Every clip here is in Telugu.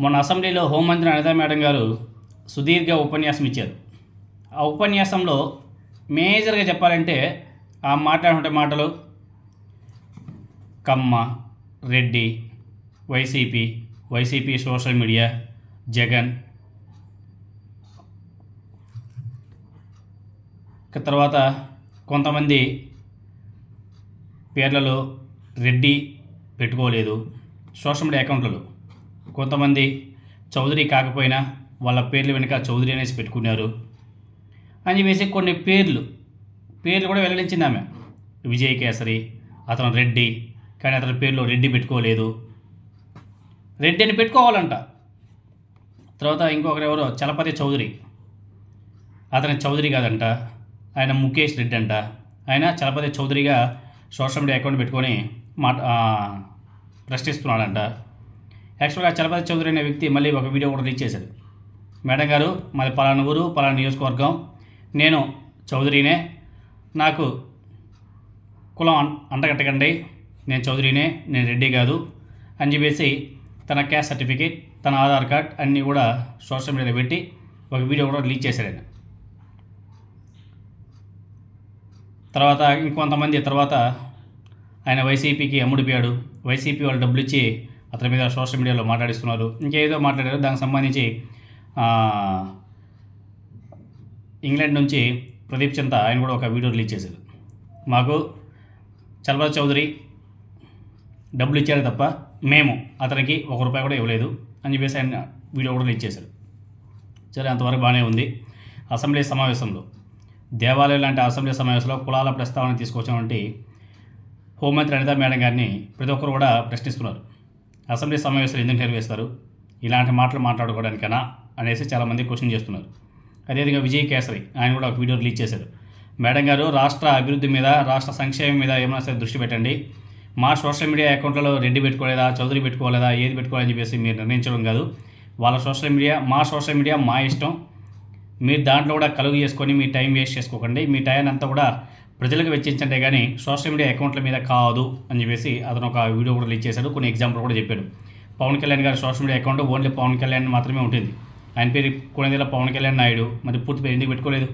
మొన్న అసెంబ్లీలో హోంమంత్రి అనితా మేడం గారు సుదీర్ఘ ఉపన్యాసం ఇచ్చారు. ఆ ఉపన్యాసంలో మేజర్గా చెప్పాలంటే ఆ మాట్లాడుకుంటే మాటలు Kamma Reddy YCP YCP social media Jagan. తర్వాత కొంతమంది పేర్లలో రెడ్డి పెట్టుకోలేదు సోషల్ మీడియా అకౌంట్లలో. కొంతమంది చౌదరి కాకపోయినా వాళ్ళ పేర్లు వెనుక చౌదరి అనేసి పెట్టుకున్నారు. అని చెప్పేసి కొన్ని పేర్లు పేర్లు కూడా వెల్లడించింది ఆమె. విజయ్ కేసరి అతను రెడ్డి కానీ అతని పేర్లో రెడ్డి పెట్టుకోలేదు. రెడ్డి అని పెట్టుకోవాలంట. తర్వాత ఇంకొకరు ఎవరో చలపతి చౌదరి. అతని చౌదరి కాదంట. ఆయన ముఖేష్ రెడ్డి అంట. ఆయన చలపతి చౌదరిగా సోషల్ మీడియా అకౌంట్ పెట్టుకొని మాట ప్రశ్నిస్తున్నాడంట. యాక్చువల్గా చలపతి చౌదరి అనే వ్యక్తి మళ్ళీ ఒక వీడియో కూడా రిలీజ్ చేశాడు. మేడం గారు మాది పలానా ఊరు పలానా నియోజకవర్గం. నేను చౌదరినే. నాకు కులం అం- అంటగట్టకండి. నేను చౌదరినే నేను రెడ్డి కాదు అని చెప్పేసి తన క్యాస్ట్ సర్టిఫికేట్ తన ఆధార్ కార్డ్ అన్నీ కూడా సోషల్ మీడియాలో పెట్టి ఒక వీడియో కూడా రిలీజ్ చేశాడు ఆయన. తర్వాత ఇంకొంతమంది తర్వాత ఆయన వైసీపీకి అమ్ముడిపోయాడు. వైసీపీ వాళ్ళు డబ్బులు ఇచ్చి అతని మీద సోషల్ మీడియాలో మాట్లాడిస్తున్నారు. ఇంకేదో మాట్లాడారు. దానికి సంబంధించి ఇంగ్లాండ్ నుంచి ప్రదీప్ చింత ఆయన కూడా ఒక వీడియో రిలీజ్ చేశారు. మాకు చల్వర్ చౌదరి డబ్బులు ఇచ్చారు తప్ప మేము అతనికి ఒక రూపాయి కూడా ఇవ్వలేదు అని చెప్పేసి ఆయన వీడియో కూడా రిలీజ్ చేశారు. సరే అంతవరకు బాగానే ఉంది. అసెంబ్లీ సమావేశంలో దేవాలయం లాంటి అసెంబ్లీ సమావేశంలో కులాల ప్రస్తావన తీసుకొచ్చినటువంటి హోంమంత్రి అనితా మేడం గారిని ప్రతి ఒక్కరు కూడా ప్రశ్నిస్తున్నారు. అసెంబ్లీ సమావేశాలు ఎందుకు నిర్వహిస్తారు? ఇలాంటి మాటలు మాట్లాడుకోవడానికనా అనేసి చాలామంది క్వశ్చన్ చేస్తున్నారు. అదేవిధంగా విజయ్ కేసరి ఆయన కూడా ఒక వీడియో రిలీజ్ చేశారు. మేడం గారు రాష్ట్ర అభివృద్ధి మీద రాష్ట్ర సంక్షేమం మీద ఏమైనా సరే దృష్టి పెట్టండి. మా సోషల్ మీడియా అకౌంట్లలో రెడ్డి పెట్టుకోలేదా చౌదరి పెట్టుకోలేదా ఏది పెట్టుకోవాలని చెప్పేసి మీరు నిర్ణయించడం కాదు. వాళ్ళ సోషల్ మీడియా మా సోషల్ మీడియా మా ఇష్టం. మీరు దాంట్లో కూడా కలుగు చేసుకొని మీ టైం వేస్ట్ చేసుకోకండి. మీ టైం అంతా కూడా ప్రజలకు వెచ్చించండి కానీ సోషల్ మీడియా అకౌంట్ల మీద కాదు అని చెప్పేసి అతను ఒక వీడియో కూడా రిలీజ్ చేశాడు కొన్ని ఎగ్జాంపుల్ కూడా చెప్పాడు. పవన్ కళ్యాణ్ గారి social media account only Pawan Kalyan మాత్రమే ఉంటుంది. ఆయన పేరు కొనేదిలా పవన్ కళ్యాణ్ నాయుడు మరి పూర్తి పేరు ఎందుకు పెట్టుకోలేదు?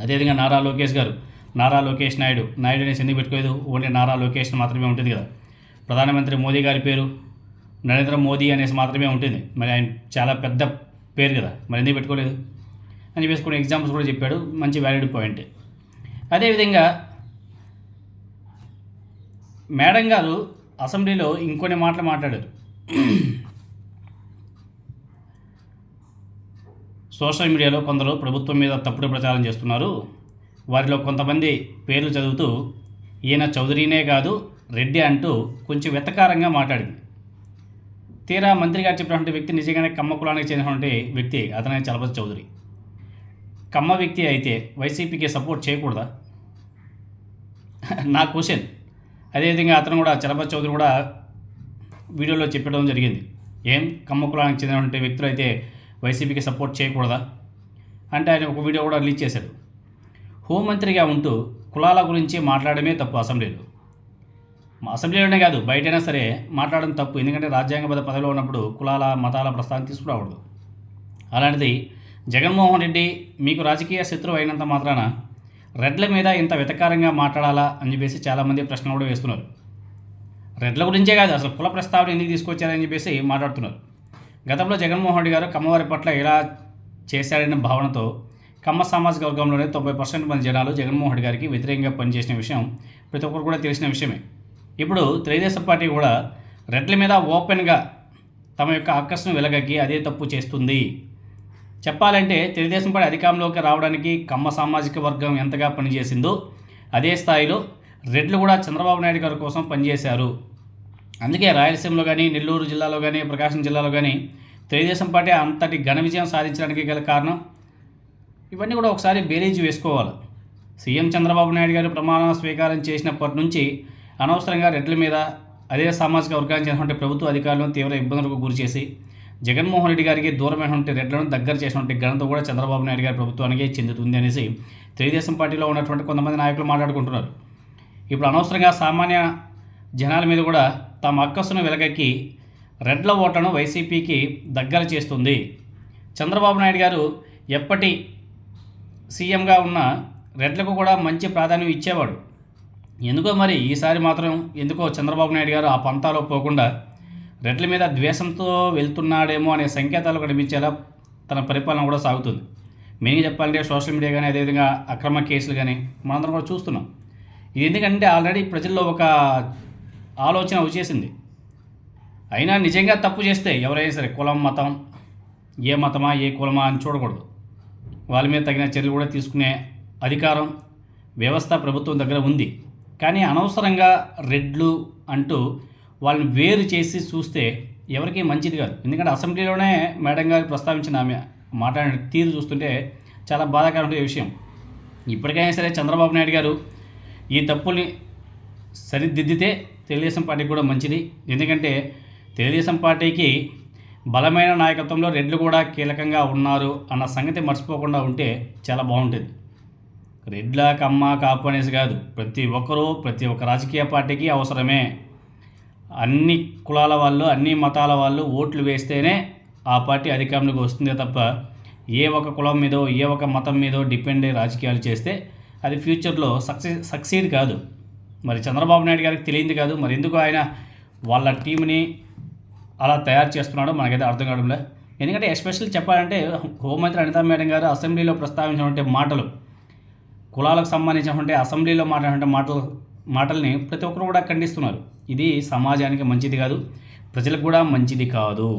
అదేవిధంగా నారా లోకేష్ గారు నారా లోకేష్ నాయుడు నాయుడు అనేసి ఎందుకు పెట్టుకోలేదు? ఓన్లీ నారా లోకేష్ మాత్రమే ఉంటుంది కదా. ప్రధానమంత్రి మోదీ గారి పేరు నరేంద్ర మోదీ అనేసి మాత్రమే ఉంటుంది. మరి ఆయన చాలా పెద్ద పేరు కదా మరి ఎందుకు పెట్టుకోలేదు? అని చెప్పేసి కొన్ని ఎగ్జాంపుల్స్ కూడా చెప్పాడు. మంచి వ్యాలిడ్ పాయింట్. అదేవిధంగా మేడం గారు అసెంబ్లీలో ఇంకొన్ని మాటలు మాట్లాడారు. సోషల్ మీడియాలో కొందరు ప్రభుత్వం మీద తప్పుడు ప్రచారం చేస్తున్నారు. వారిలో కొంతమంది పేర్లు చదువుతూ ఈయన చౌదరినే కాదు రెడ్డి అంటూ కొంచెం వెతకారంగా మాట్లాడింది. తీరా మంత్రి గారు చెప్పినటువంటి వ్యక్తి నిజంగానే కమ్మ కులానికి చెందినటువంటి వ్యక్తి అతనే చలపతి చౌదరి. కమ్మ వ్యక్తి అయితే వైసీపీకి సపోర్ట్ చేయకూడదా? నా క్వశ్చన్. అదేవిధంగా అతను కూడా చలపతి చౌదరి కూడా వీడియోలో చెప్పడం జరిగింది. ఏం కమ్మ కులానికి చెందినటువంటి వ్యక్తులు అయితే వైసీపీకి సపోర్ట్ చేయకూడదా? అంటే ఆయన ఒక వీడియో కూడా రిలీజ్ చేశాడు. హోంమంత్రిగా ఉంటూ కులాల గురించి మాట్లాడమే తప్పు అసెంబ్లీలో. అసెంబ్లీలోనే కాదు బయటైనా సరే మాట్లాడడం తప్పు. ఎందుకంటే రాజ్యాంగబద్ధ పదవిలో ఉన్నప్పుడు కులాల మతాల ప్రస్తావన తీసుకురాకూడదు. అలాంటిది జగన్మోహన్ రెడ్డి మీకు రాజకీయ శత్రువు అయినంత మాత్రాన రెడ్ల మీద ఇంత వితకారంగా మాట్లాడాలా అని చెప్పేసి చాలామంది ప్రశ్నలు కూడా వేస్తున్నారు. రెడ్ల గురించే కాదు అసలు కుల ప్రస్తావన ఎందుకు తీసుకొచ్చారని చెప్పేసి మాట్లాడుతున్నారు. గతంలో జగన్మోహన్ రెడ్డి గారు కమ్మవారి పట్ల ఎలా చేశాడనే భావనతో కమ్మ సామాజిక వర్గంలోనే తొంభై పర్సెంట్ మంది జనాలు జగన్మోహన్ రెడ్డి గారికి వ్యతిరేకంగా పనిచేసిన విషయం ప్రతి ఒక్కరు కూడా తెలిసిన విషయమే. ఇప్పుడు తెలుగుదేశం పార్టీ కూడా రెడ్ల మీద ఓపెన్గా తమ యొక్క ఆకర్షణ వెలగక్కి అదే తప్పు చేస్తుంది. చెప్పాలంటే తెలుగుదేశం పార్టీ అధికారంలోకి రావడానికి కమ్మ సామాజిక వర్గం ఎంతగా పనిచేసిందో అదే స్థాయిలో రెడ్లు కూడా చంద్రబాబు నాయుడు గారి కోసం పనిచేశారు. అందుకే రాయలసీమలో కానీ నెల్లూరు జిల్లాలో కానీ ప్రకాశం జిల్లాలో కానీ తెలుగుదేశం పార్టీ అంతటి ఘన విజయం సాధించడానికి గల కారణం ఇవన్నీ కూడా ఒకసారి బేరీజ్ వేసుకోవాలి. సీఎం చంద్రబాబు నాయుడు గారు ప్రమాణ స్వీకారం చేసినప్పటి నుంచి అనవసరంగా రెడ్ల మీద అదే సామాజిక వర్గానికి చెందినటువంటి ప్రభుత్వ అధికారులను తీవ్ర ఇబ్బందులకు గురిచేసి జగన్మోహన్ రెడ్డి గారికి దూరమైనటువంటి రెడ్లను దగ్గర చేసినటువంటి ఘనత కూడా చంద్రబాబు నాయుడు గారి ప్రభుత్వానికి చెందుతుంది అనేసి తెలుగుదేశం పార్టీలో ఉన్నటువంటి కొంతమంది నాయకులు మాట్లాడుకుంటున్నారు. ఇప్పుడు అనవసరంగా సామాన్య జనాల మీద కూడా తమ అక్కసును వెలగక్కి రెడ్ల ఓట్లను వైసీపీకి దగ్గర చేస్తుంది. చంద్రబాబు నాయుడు గారు ఎప్పటి సీఎంగా ఉన్న రెడ్లకు కూడా మంచి ప్రాధాన్యం ఇచ్చేవాడు. ఎందుకో మరి ఈసారి మాత్రం ఎందుకో చంద్రబాబు నాయుడు గారు ఆ పంతాలో పోకుండా రెడ్ల మీద ద్వేషంతో వెళ్తున్నాడేమో అనే సంకేతాలు కనిపించేలా తన పరిపాలన కూడా సాగుతుంది. మెయిన్గా చెప్పాలంటే సోషల్ మీడియా కానీ అదేవిధంగా అక్రమ కేసులు కానీ మనందరం కూడా చూస్తున్నాం. ఇది ఎందుకంటే ఆల్రెడీ ప్రజల్లో ఒక ఆలోచన వచ్చేసింది. అయినా నిజంగా తప్పు చేస్తే ఎవరైనా సరే కులం మతం ఏ మతమా ఏ కులమా అని చూడకూడదు. వాళ్ళ మీద తగిన చర్యలు కూడా తీసుకునే అధికారం వ్యవస్థ ప్రభుత్వం దగ్గర ఉంది. కానీ అనవసరంగా రెడ్లు అంటూ వాళ్ళని వేరు చేసి చూస్తే ఎవరికీ మంచిది కాదు. ఎందుకంటే అసెంబ్లీలోనే మేడం గారు ప్రస్తావించిన ఆమె మాట్లాడిన తీరు చూస్తుంటే చాలా బాధాకరమైన విషయం. ఇప్పటికైనా సరే చంద్రబాబు నాయుడు గారు ఈ తప్పుల్ని సరిదిద్దితే తెలుగుదేశం పార్టీకి కూడా మంచిది. ఎందుకంటే తెలుగుదేశం పార్టీకి బలమైన నాయకత్వంలో రెడ్లు కూడా కీలకంగా ఉన్నారు అన్న సంగతి మర్చిపోకుండా ఉంటే చాలా బాగుంటుంది. రెడ్ల కమ్మ కాపు అనేసి కాదు. ప్రతి ఒక్కరూ ప్రతి ఒక్క రాజకీయ పార్టీకి అవసరమే. అన్ని కులాల వాళ్ళు అన్ని మతాల వాళ్ళు ఓట్లు వేస్తేనే ఆ పార్టీ అధికారంలోకి వస్తుందే తప్ప ఏ ఒక కులం మీదో ఏ ఒక మతం మీదో డిపెండ్ అయ్యి రాజకీయాలు చేస్తే అది ఫ్యూచర్లో సక్సెస్ సక్సీడ్ కాదు. మరి చంద్రబాబు నాయుడు గారికి తెలియంది కాదు. మరి ఎందుకు ఆయన వాళ్ళ టీంని అలా తయారు చేస్తున్నాడో మనకైతే అర్థం కావడంలే. ఎందుకంటే ఎస్పెషల్లీ చెప్పాలంటే హోంమంత్రి అనితా మేడం గారు అసెంబ్లీలో ప్రస్తావించినటువంటి మాటలు కులాలకు సంబంధించినటువంటి అసెంబ్లీలో మాట్లాడిన మాటలు మాటల్ని ప్రతి ఒక్కరు కూడా ఖండిస్తున్నారు. ఇది సమాజానికి మంచిది కాదు ప్రజలకు కూడా మంచిది కాదు.